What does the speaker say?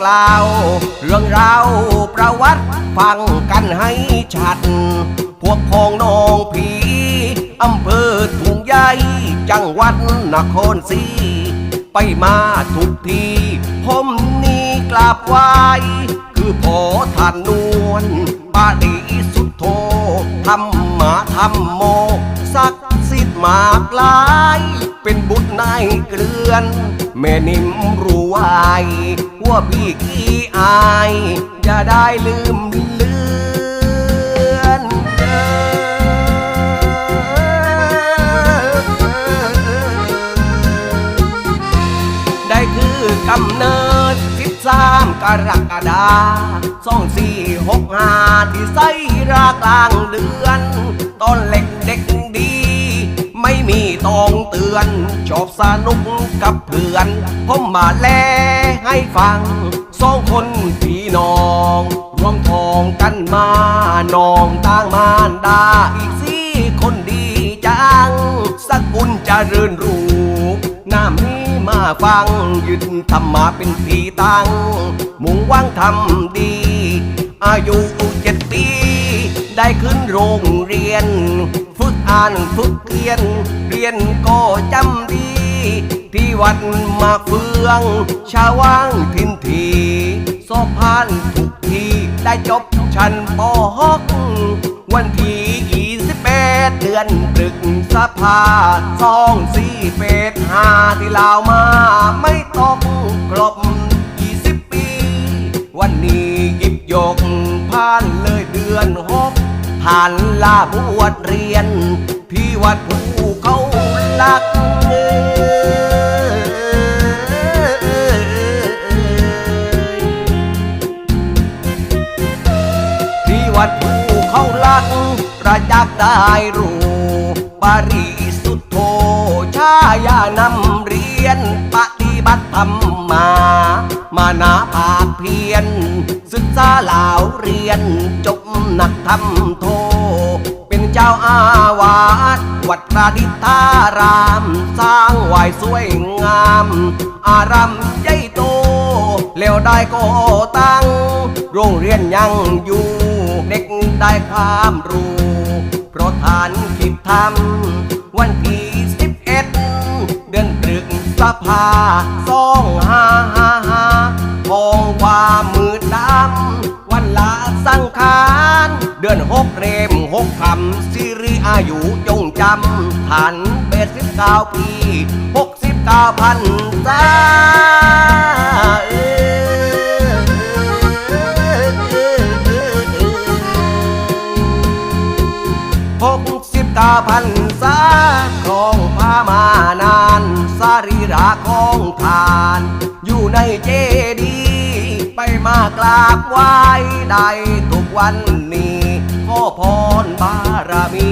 กล่าว เรื่องราวประวัติฟังกันให้ชัด พวกพ้องน้องผีอำเภอถุงใหญ่จังหวัดนครศรีไปมาทุกทีผมนี่กราบไหว้คือพอทานนวลปาฏิสุทโธธรรมะธรรมโมศักดิ์สิทธิ์มากลาย เป็นบุตรนายเกลือน แม่นิ่มรู้ไว ว่าพี่ขี้อายอย่าได้ลืมเลือนเด้อได้คือกำเนิดสิบสามกรกฎาสองสี่หกห้าที่ไสรากลางเดือนตอนเล็กเด็ก ดีไม่มีตองเตือน ชอบสนุกกับเพื่อน ผมมาแลให้ฟัง สองคนพี่น้อง รวมทองกันมานองต่างมารดาอีกสี่คนดีจัง สกุลเจริญรูปน้ำนี้มาฟัง ยึดธรรมาเป็นผีตังมุ่งวังทำดี อายุเจ็ดปีได้ขึ้นโรงเรียน ฝึกอ่านฝึกเขียน ยนก็จำดี ที่วัดมาเฟือง ชาวว่างทินทีสอบผ่านทุกทีได้จบชั้นปหกวันที่ยี่สิบแปดเดือนพฤษภาสองสี่เฟดหาที่ลาวมาไม่ตกครบยี่สิบปี วันนี้ยิบยกผ่านเลยเดือนหกผ่านลาบวชเรียนที่วัดภู ประจักษ์ได้รู้ปริสุทธโธชายานำเรียน ปฏิบัติธรรมมา มานาภาคเพียรศึกษาลาวเรียน จบนักธรรมโท เป็นเจ้าอาวาสวัดประดิษฐาราม สร้างไหวายสวยงาม อารามใหญ่โตแล้วได้ก็ตั้ง โรงเรียนยังอยู่ เด็กได้ความรู้ เพราะทานคิดทำวันที่สิบเอ็ดเดือนพฤษภาสองห้าห้าห้าทองความมืดดำวันละสังขารเดือนหกเรมหกคำสิริอายุจงจำฐานเบสสิบเก้าปีหกสิบเก้าพันษา หกสิบเก้าพันสาครองพามานาน สรีระของทาน อยู่ในเจดีไปมากราบไหว้ได้ทุกวันนี้ขอพรบารมี